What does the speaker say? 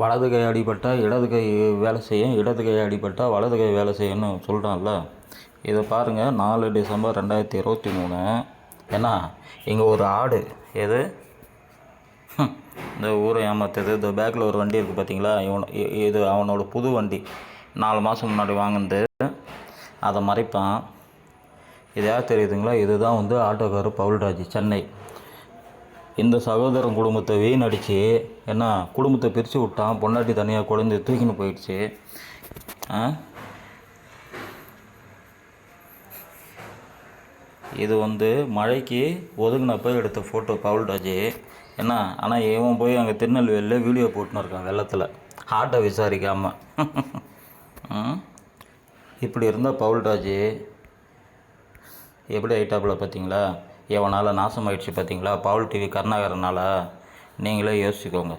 வலது கை அடிபட்டால் இடது கை வேலை செய்யும் இடது கை அடிபட்டால் வலது கை வேலை செய்யும்னு சொல்கிறான்ல இதை பாருங்கள் நாலு டிசம்பர் ரெண்டாயிரத்தி இருபத்தி மூணு. ஏன்னா இங்கே ஒரு ஆடு எது? இந்த ஊரை ஏமாத்துது இந்த பேக்கில் ஒரு வண்டி இருக்குது பார்த்தீங்களா? இவன் இது அவனோட புது வண்டி. நாலு மாதம் முன்னாடி வாங்கினது. அதை மறைப்பான். இது யார் தெரியுதுங்களா? இதுதான் வந்து ஆட்டோக்காரர் பவுல்ராஜ் சென்னை. இந்த சகோதரன் குடும்பத்தை வீணடிச்சு என்ன குடும்பத்தை பிரித்து விட்டான் பொண்டாட்டி தனியாக குழந்தை தூக்கின்னு போயிடுச்சு. ஆ? இது வந்து மழைக்கு ஒதுங்கினப்ப எடுத்த ஃபோட்டோ பவுல்டாஜி என்ன ஆனால் இவன் போய் அங்கே திருநெல்வேலியில் வீடியோ போட்டுன்னு இருக்கான் வெள்ளத்தில். ஹார்ட்டை விசாரிக்காமல் இப்படி இருந்தால் பவுல்டாஜி எப்படி ஐட்டாப்பில் பார்த்தீங்களா எவனால் நாசமாயிடுச்சு பார்த்தீங்களா? பவுல் டிவி கருணாகரனால்? நீங்களே யோசிச்சுக்கோங்க.